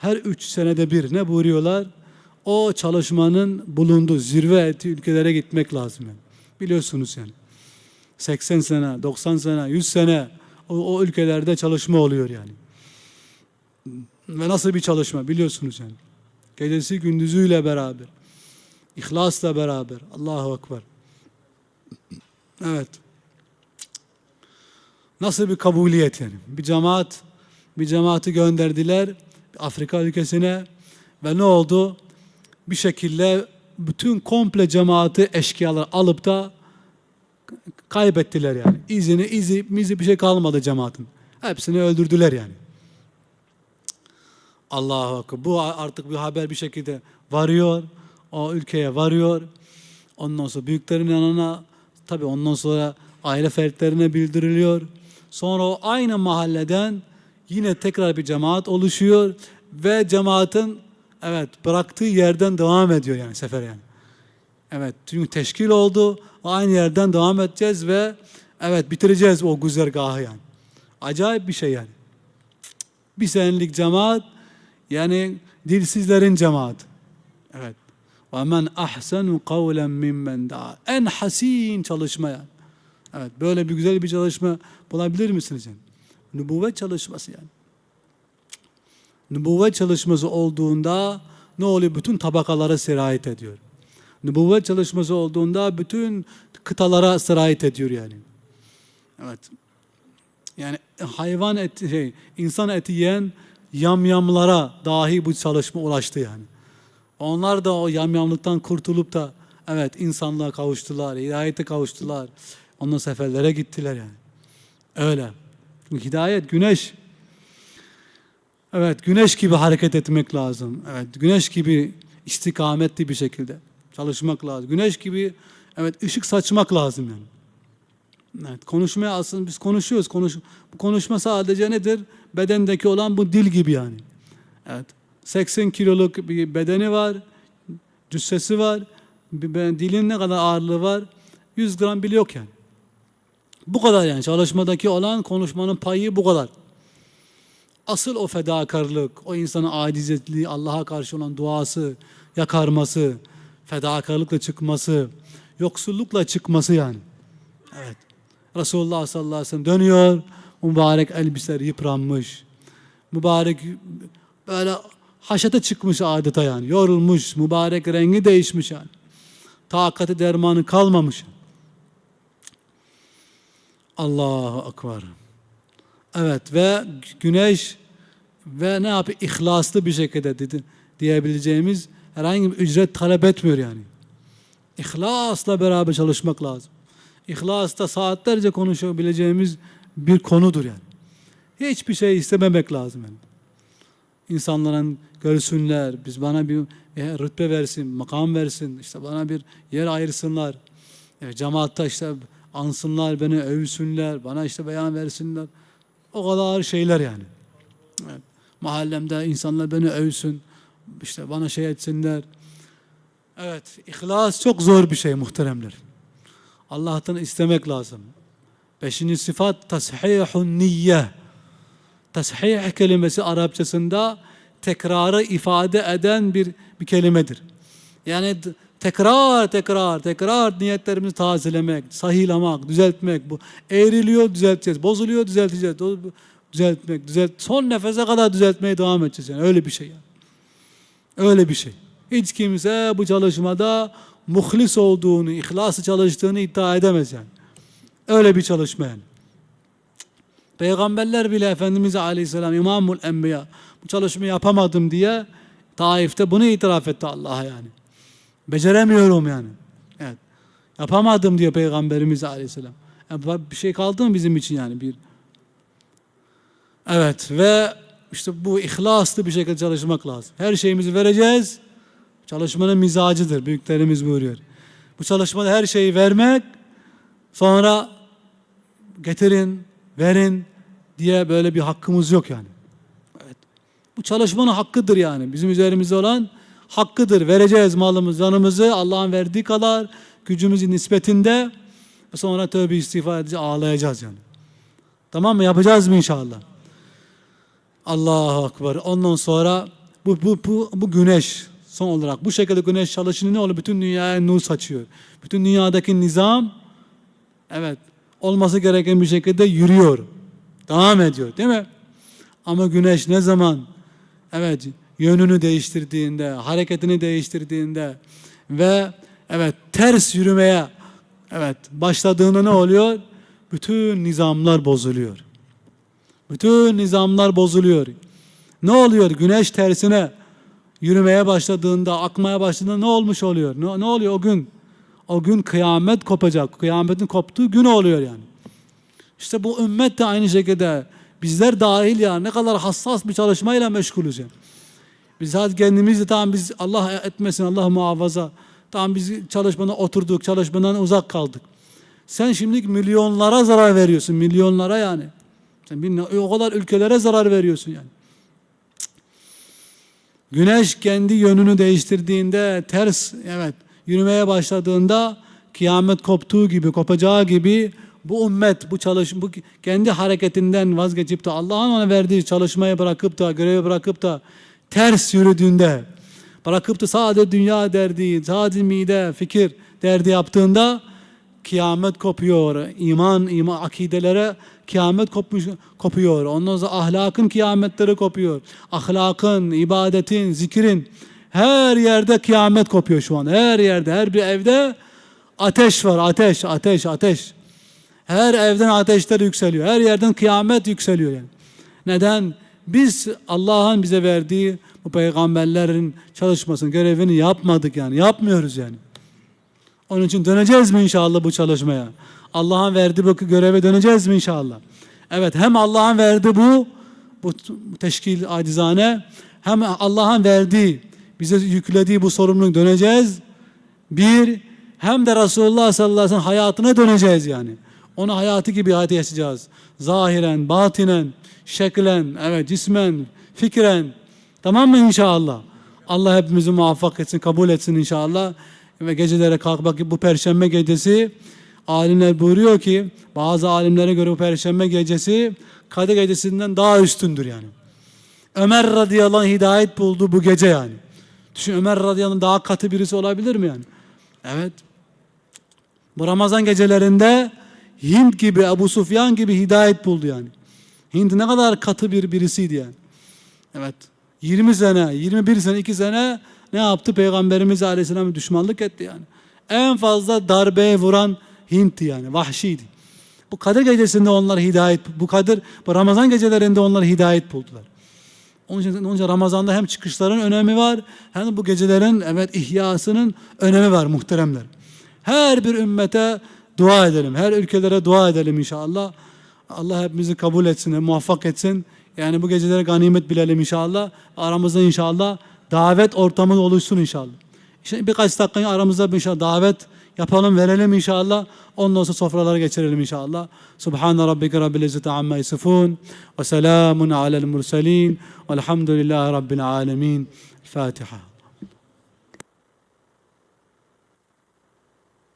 her üç senede bir ne buyuruyorlar? O çalışmanın bulunduğu zirve ettiği ülkelere gitmek lazım. Yani. Biliyorsunuz yani. 80 sene, 90 sene, 100 sene o, o ülkelerde çalışma oluyor yani. Ve nasıl bir çalışma biliyorsunuz yani. Gecesi gündüzüyle beraber. İhlasla beraber. Allahu Ekber. Evet. Nasıl bir kabuliyet yani. Bir cemaat, bir cemaati gönderdiler Afrika ülkesine ve ne oldu? Bir şekilde bütün komple cemaati eşkıyalar alıp da kaybettiler yani. İzini, izi, mizi bir şey kalmadı cemaatin. Hepsini öldürdüler yani. Allahu Ekber. Bu artık bir haber bir şekilde varıyor. O ülkeye varıyor. Ondan sonra büyüklerin yanına tabi ondan sonra aile fertlerine bildiriliyor. Sonra o aynı mahalleden yine tekrar bir cemaat oluşuyor ve cemaatin evet bıraktığı yerden devam ediyor yani sefer yani. Evet çünkü teşkil oldu. Aynı yerden devam edeceğiz ve evet bitireceğiz o güzergahı yani. Acayip bir şey yani. Bir senelik cemaat yani dilsizlerin cemaat. Evet. Ve men ahsenu kavlen mimmen daha. En hasin çalışma yani. Evet böyle bir güzel bir çalışma bulabilir misiniz yani? Nübüvvet çalışması yani. Nübüvvet çalışması olduğunda ne oluyor? Bütün tabakalara sirayet ediyor. Nübüvvet çalışması olduğunda bütün kıtalara sirayet ediyor yani. Evet. Yani hayvan eti, şey, insan eti yiyen yamyamlara dahi bu çalışma ulaştı yani. Onlar da o yamyamlıktan kurtulup da evet insanlığa kavuştular, hidayete kavuştular. Ondan seferlere gittiler yani. Öyle. Çünkü hidayet güneş. Evet güneş gibi hareket etmek lazım. Evet güneş gibi istikametli bir şekilde çalışmak lazım. Güneş gibi evet ışık saçmak lazım yani. Evet, konuşmaya aslında biz konuşuyoruz. Konuş, bu konuşma sadece nedir? Bedendeki olan bu dil gibi yani. Evet. 80 kiloluk bir bedeni var. Cüssesi var. Dilin ne kadar ağırlığı var? 100 gram bile yok yani. Bu kadar yani. Çalışmadaki olan konuşmanın payı bu kadar. Asıl o fedakarlık, o insanın acizetliği, Allah'a karşı olan duası, yakarması, fedakarlıkla çıkması, yoksullukla çıkması yani. Evet. Resulullah sallallahu aleyhi ve sellem dönüyor. Mübarek elbiseleri yıpranmış. Mübarek böyle haşete çıkmış adeta yani. Yorulmuş. Mübarek rengi değişmiş yani. Takati dermanı kalmamış. Allahu Ekber. Evet ve güneş ve ne yapıyor? İhlaslı bir şekilde dedi, diyebileceğimiz herhangi bir ücret talep etmiyor yani. İhlasla beraber çalışmak lazım. İhlasla saatlerce konuşabileceğimiz bir konudur yani. Hiçbir şey istememek lazım yani. İnsanların görsünler, biz bana bir e, rütbe versin, makam versin, işte bana bir yer ayırsınlar. E, cemaatta işte ansınlar, beni övsünler, bana işte beyan versinler. O kadar şeyler yani. Evet. Mahallemde insanlar beni övsün, işte bana şey etsinler. Evet, ihlas çok zor bir şey muhteremler. Allah'tan istemek lazım. Beşinci sıfat tashihun niyye. Tashih kelimesi Arapçasında tekrarı ifade eden bir, bir kelimedir. Yani tekrar tekrar tekrar niyetlerimizi tazelemek, sahihlamak, düzeltmek bu. Eğriliyor düzelteceğiz, bozuluyor düzelteceğiz. Düzeltmek, düzelt son nefese kadar düzeltmeye devam edeceğiz yani öyle bir şey yani. Öyle bir şey. Hiç kimse bu çalışmada muhlis olduğunu, ihlaslı çalıştığını iddia edemez yani. Öyle bir çalışma yani. Peygamberler bile Efendimiz Aleyhisselam İmamul Enbiya bu çalışmayı yapamadım diye Taif'te bunu itiraf etti Allah'a yani. Beceremiyorum yani. Evet. Yapamadım diyor Peygamberimiz Aleyhisselam. Yani bir şey kaldı mı bizim için yani bir Evet ve işte bu ihlaslı bir şekilde çalışmak lazım. Her şeyimizi vereceğiz. Çalışmanın mizacıdır. Büyüklerimiz buyuruyor. Bu çalışmada her şeyi vermek sonra getirin, verin diye böyle bir hakkımız yok yani. Evet. Bu çalışmanın hakkıdır yani. Bizim üzerimizde olan hakkıdır. Vereceğiz malımız, canımızı Allah'ın verdiği kadar gücümüzün nispetinde sonra tövbe istiğfar edeceğiz, ağlayacağız yani. Tamam mı? Yapacağız mı inşallah? Allahu Ekber. Ondan sonra bu, bu, bu, bu güneş son olarak bu şekilde güneş çalışınca ne oluyor? Bütün dünyaya nur saçıyor. Bütün dünyadaki nizam evet olması gereken bir şekilde yürüyor. Devam ediyor değil mi? Ama güneş ne zaman evet yönünü değiştirdiğinde, hareketini değiştirdiğinde ve evet ters yürümeye evet başladığında ne oluyor? Bütün nizamlar bozuluyor. Bütün nizamlar bozuluyor. Ne oluyor? Güneş tersine yürümeye başladığında, akmaya başladığında ne olmuş oluyor? Ne, ne oluyor o gün? O gün kıyamet kopacak. Kıyametin koptuğu gün oluyor yani. İşte bu ümmet de aynı şekilde bizler dahil ya ne kadar hassas bir çalışmayla meşgulüz yani. Biz zaten kendimiz de tamam biz Allah etmesin Allah muhafaza. Tamam biz çalışmadan oturduk, çalışmadan uzak kaldık. Sen şimdi milyonlara zarar veriyorsun, milyonlara yani. Sen bir, o kadar ülkelere zarar veriyorsun yani. Güneş kendi yönünü değiştirdiğinde ters evet yürümeye başladığında kıyamet koptuğu gibi kopacağı gibi bu ümmet bu çalış bu kendi hareketinden vazgeçip de Allah'ın ona verdiği çalışmayı bırakıp da görevi bırakıp da ters yürüdüğünde bırakıp da sadece dünya derdi, sadece mide, fikir derdi yaptığında kıyamet kopuyor. İman, iman akidelere kıyamet kopmuş, kopuyor. Ondan sonra ahlakın kıyametleri kopuyor. Ahlakın, ibadetin, zikrin her yerde kıyamet kopuyor şu an. Her yerde, her bir evde ateş var. Ateş, ateş, ateş. Her evden ateşler yükseliyor. Her yerden kıyamet yükseliyor yani. Neden? Biz Allah'ın bize verdiği bu peygamberlerin çalışmasını, görevini yapmadık yani. Yapmıyoruz yani. Onun için döneceğiz mi inşallah bu çalışmaya? Allah'ın verdiği bu göreve döneceğiz mi inşallah? Evet hem Allah'ın verdiği bu bu teşkil acizane hem Allah'ın verdiği bize yüklediği bu sorumluluk döneceğiz. Bir hem de Resulullah sallallahu aleyhi ve sellem hayatına döneceğiz yani. Onu hayatı gibi hayat yaşayacağız. Zahiren, batinen, şeklen, evet cismen, fikren. Tamam mı inşallah? Allah hepimizi muvaffak etsin, kabul etsin inşallah. Ve gecelere kalkmak bu perşembe gecesi alimler buyuruyor ki bazı alimlere göre bu perşembe gecesi Kadir gecesinden daha üstündür yani. Ömer radıyallahu anh hidayet buldu bu gece yani. Düşün Ömer radıyallahu anh daha katı birisi olabilir mi yani? Evet. Bu Ramazan gecelerinde Hint gibi, Ebu Sufyan gibi hidayet buldu yani. Hint ne kadar katı bir birisiydi yani. Evet. 20 sene, 21 sene, 2 sene ne yaptı? Peygamberimiz Aleyhisselam'a düşmanlık etti yani. En fazla darbeye vuran Hint'ti yani, vahşiydi. Bu Kadir gecesinde onlar hidayet, bu Kadir, bu Ramazan gecelerinde onlar hidayet buldular. Onun için, onun için Ramazan'da hem çıkışların önemi var, hem de bu gecelerin evet ihyasının önemi var muhteremler. Her bir ümmete dua edelim, her ülkelere dua edelim inşallah. Allah hepimizi kabul etsin, muvaffak etsin. Yani bu gecelere ganimet bilelim inşallah. Aramızda inşallah davet ortamı oluşsun inşallah. İşte birkaç dakika aramızda inşallah davet yapalım, verelim inşallah. Ondan sonra sofralara geçirelim inşallah. Subhan rabbike rabbil izzati amma yasifun ve selamun alel murselin velhamdülillahi rabbil alemin. Fatiha.